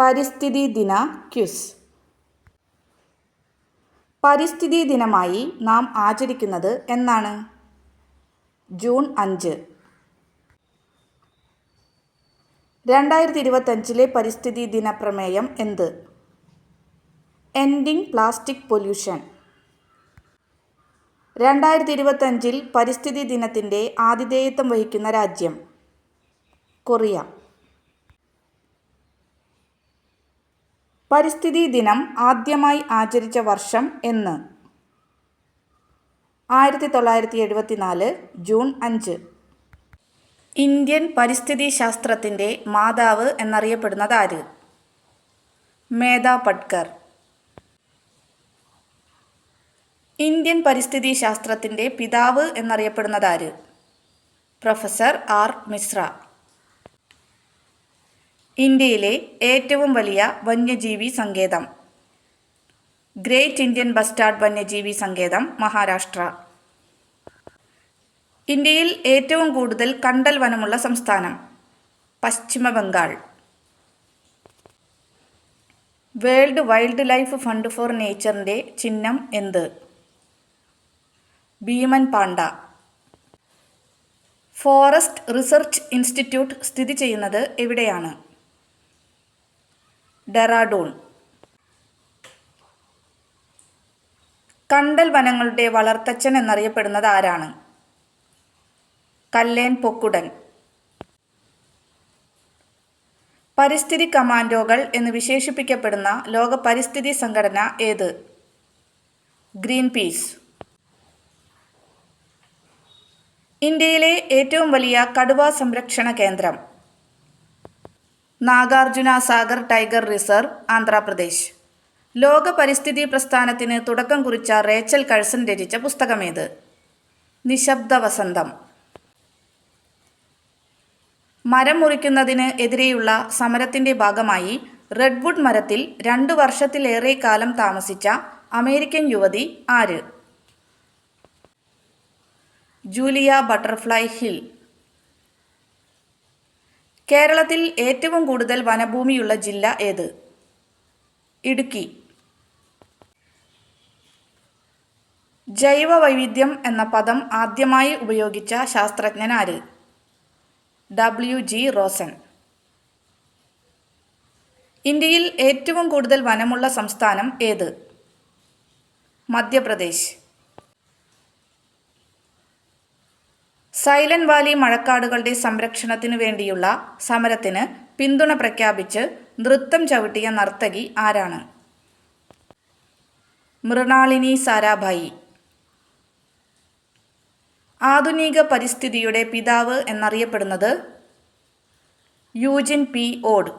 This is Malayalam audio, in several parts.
പരിസ്ഥിതി ദിന ക്യുസ് പരിസ്ഥിതി ദിനമായി നാം ആചരിക്കുന്നത് എന്നാണ്? ജൂൺ അഞ്ച്. രണ്ടായിരത്തി ഇരുപത്തഞ്ചിലെ പരിസ്ഥിതി ദിന പ്രമേയം എന്ത്? Ending plastic pollution. രണ്ടായിരത്തി ഇരുപത്തഞ്ചിൽ പരിസ്ഥിതി ദിനത്തിന്റെ ആതിഥേയത്വം വഹിക്കുന്ന രാജ്യം കൊറിയ. പരിസ്ഥിതി ദിനം ആദ്യമായി ആചരിച്ച വർഷം എന്ന്. ആയിരത്തി തൊള്ളായിരത്തി എഴുപത്തി നാല് ജൂൺ അഞ്ച്. ഇന്ത്യൻ പരിസ്ഥിതി ശാസ്ത്രത്തിന്റെ മാതാവ് എന്നറിയപ്പെടുന്നത് ആര്? മേധ പട്കർ. ഇന്ത്യൻ പരിസ്ഥിതി ശാസ്ത്രത്തിന്റെ പിതാവ് എന്നറിയപ്പെടുന്നത് ആര്? Professor R Mishra. ഇന്ത്യയിലെ ഏറ്റവും വലിയ വന്യജീവി സങ്കേതം. ഗ്രേറ്റ് ഇന്ത്യൻ ബസ്റ്റാർഡ് വന്യജീവി സങ്കേതം മഹാരാഷ്ട്ര. ഇന്ത്യയിൽ ഏറ്റവും കൂടുതൽ കണ്ടൽ വനമുള്ള സംസ്ഥാനം Paschima Bangal. World wildlife fund for നേച്ചറിന്റെ ചിഹ്നം എന്ത്? ഭീമൻ പാണ്ട ഫോറസ്റ്റ് റിസർച്ച് ഇൻസ്റ്റിറ്റ്യൂട്ട് സ്ഥിതി ചെയ്യുന്നത് എവിടെയാണ്? ഡെറാഡൂൺ. കണ്ടൽ വനങ്ങളുടെ വളർത്തച്ഛൻ എന്നറിയപ്പെടുന്നത് ആരാണ്? കല്ലേൻ പൊക്കുടൻ. പരിസ്ഥിതി കമാൻഡോകൾ എന്ന് വിശേഷിപ്പിക്കപ്പെടുന്ന ലോക പരിസ്ഥിതി സംഘടന ഏത്? ഗ്രീൻ പീസ് ഇന്ത്യയിലെ ഏറ്റവും വലിയ കടുവ സംരക്ഷണ കേന്ദ്രം. Nagarjuna Sagar tiger reserve Andhra Pradesh. ലോക പരിസ്ഥിതി പ്രസ്ഥാനത്തിന് തുടക്കം കുറിച്ച റേച്ചൽ കഴ്സൺ രചിച്ച പുസ്തകമേത്? നിശബ്ദ വസന്തം. മരം മുറിക്കുന്നതിന് എതിരെയുള്ള സമരത്തിന്റെ ഭാഗമായി റെഡ്വുഡ് മരത്തിൽ രണ്ടു വർഷത്തിലേറെ കാലം താമസിച്ച അമേരിക്കൻ യുവതി ആര്? Julia Butterfly Hill. കേരളത്തിൽ ഏറ്റവും കൂടുതൽ വനഭൂമിയുള്ള ജില്ല ഏത്? ഇടുക്കി. ജൈവ വൈവിധ്യം എന്ന പദം ആദ്യമായി ഉപയോഗിച്ച ശാസ്ത്രജ്ഞൻ ആര്? W G Rosen. ഇന്ത്യയിൽ ഏറ്റവും കൂടുതൽ വനമുള്ള സംസ്ഥാനം ഏത്? മധ്യപ്രദേശ്. സൈലന്റ് വാലി മഴക്കാടുകളുടെ സംരക്ഷണത്തിനു വേണ്ടിയുള്ള സമരത്തിന് പിന്തുണ പ്രഖ്യാപിച്ച് നൃത്തം ചവിട്ടിയ നർത്തകി ആരാണ്? മൃണാളിനി സാരാഭായി. ആധുനിക പരിസ്ഥിതിയുടെ പിതാവ് എന്നറിയപ്പെടുന്നത് യൂജിൻ പി. ഓഡ്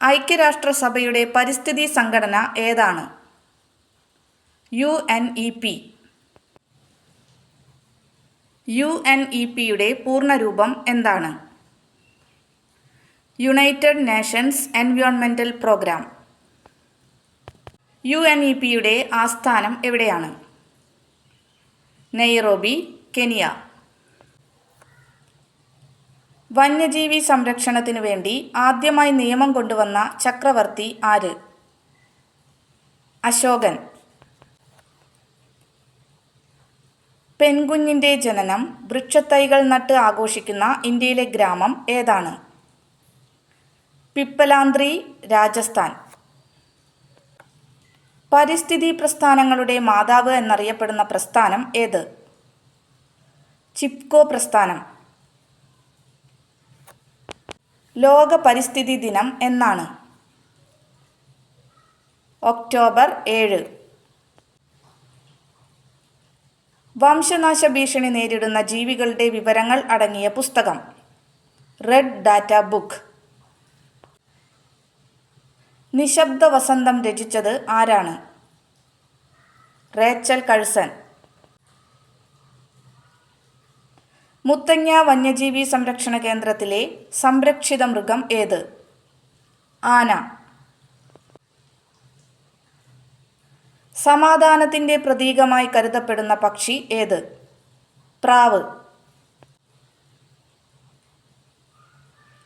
ഐക്യരാഷ്ട്രസഭയുടെ പരിസ്ഥിതി സംഘടന ഏതാണ്? U N E P. U N E പിയുടെ പൂർണരൂപം എന്താണ്? യുണൈറ്റഡ് നേഷൻസ് എൻവയോൺമെന്റൽ പ്രോഗ്രാം. യു എൻ ഇ പിയുടെ ആസ്ഥാനം എവിടെയാണ്? Nairobi Kenya. വന്യജീവി സംരക്ഷണത്തിനു വേണ്ടി ആദ്യമായി നിയമം കൊണ്ടുവന്ന ചക്രവർത്തി ആര്? അശോകൻ. പെൺകുഞ്ഞിന്റെ ജനനം വൃക്ഷത്തൈകൾ നട്ട് ആഘോഷിക്കുന്ന ഇന്ത്യയിലെ ഗ്രാമം ഏതാണ്? പിപ്പലാന്ത്രി രാജസ്ഥാൻ. പരിസ്ഥിതി പ്രസ്ഥാനങ്ങളുടെ മാതാവ് എന്നറിയപ്പെടുന്ന പ്രസ്ഥാനം ഏത്? ചിപ്കോ പ്രസ്ഥാനം. ലോക പരിസ്ഥിതി ദിനം എന്നാണ്. ഒക്ടോബർ ഏഴ്. വംശനാശ ഭീഷണി നേരിടുന്ന ജീവികളുടെ വിവരങ്ങൾ അടങ്ങിയ പുസ്തകം. റെഡ് ഡാറ്റ ബുക്ക് നിശബ്ദ വസന്തം രചിച്ചത് ആരാണ്? Rachel Curzon. മുത്തങ്ങ വന്യജീവി സംരക്ഷണ കേന്ദ്രത്തിലെ സംരക്ഷിത മൃഗം ഏത്? ആന. സമാധാനത്തിന്റെ പ്രതീകമായി കരുതപ്പെടുന്ന പക്ഷി ഏത്? പ്രാവ്.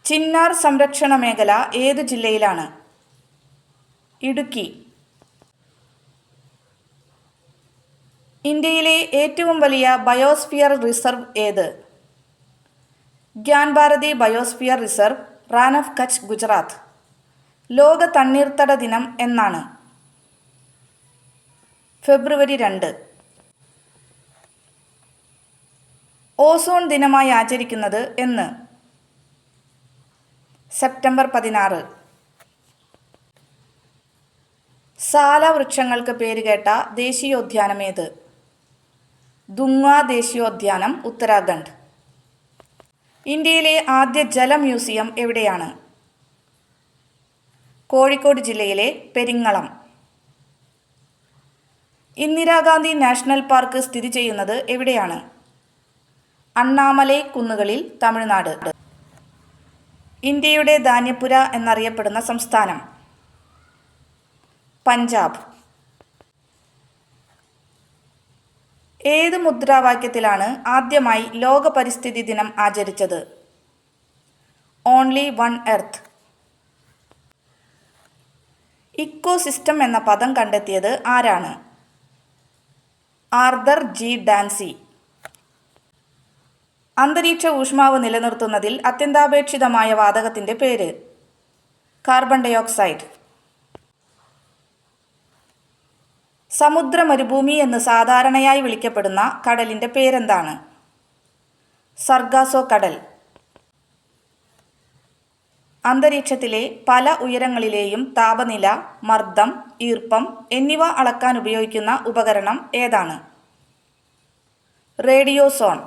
ചിന്നാർ സംരക്ഷണ മേഖല ഏത് ജില്ലയിലാണ്? ഇടുക്കി. ഇന്ത്യയിലെ ഏറ്റവും വലിയ ബയോസ്ഫിയർ റിസർവ് ഏത്? Gyan Bharati biosphere reserve Rann of Kutch Gujarat. ലോക തണ്ണീർത്തട ദിനം എന്നാണ്. ഫെബ്രുവരി രണ്ട്. ഓസോൺ ദിനമായി ആചരിക്കുന്നത് എന്ന്. സെപ്റ്റംബർ പതിനാറ്. സാല വൃക്ഷങ്ങൾക്ക് പേരുകേട്ട ദേശീയോദ്യാനം ഏത്? ദുങ്വാ ദേശീയോദ്യാനം ഉത്തരാഖണ്ഡ്. ഇന്ത്യയിലെ ആദ്യ ജല മ്യൂസിയം എവിടെയാണ്? കോഴിക്കോട് ജില്ലയിലെ പെരിങ്ങളം. ഇന്ദിരാഗാന്ധി നാഷണൽ പാർക്ക് സ്ഥിതി ചെയ്യുന്നത് എവിടെയാണ്? അണ്ണാമലൈ കുന്നുകളിൽ തമിഴ്നാട്. ഇന്ത്യയുടെ ധാന്യപുര എന്നറിയപ്പെടുന്ന സംസ്ഥാനം. പഞ്ചാബ്. ഏത് മുദ്രാവാക്യത്തിലാണ് ആദ്യമായി ലോക പരിസ്ഥിതി ദിനം ആചരിച്ചത്? Only one earth. ഇക്കോസിസ്റ്റം എന്ന പദം കണ്ടെത്തിയത് ആരാണ്? Arthur G Tansley. അന്തരീക്ഷ ഊഷ്മാവ് നിലനിർത്തുന്നതിൽ അത്യന്താപേക്ഷിതമായ വാതകത്തിന്റെ പേര്. Carbon dioxide. സമുദ്ര മരുഭൂമി എന്ന് സാധാരണയായി വിളിക്കപ്പെടുന്ന കടലിന്റെ പേരെന്താണ്? സർഗാസോ കടൽ. അന്തരീക്ഷത്തിലെ പല ഉയരങ്ങളിലെയും താപനില മർദ്ദം ഈർപ്പം എന്നിവ അളക്കാൻ ഉപയോഗിക്കുന്ന ഉപകരണം ഏതാണ്? റേഡിയോസോൺ.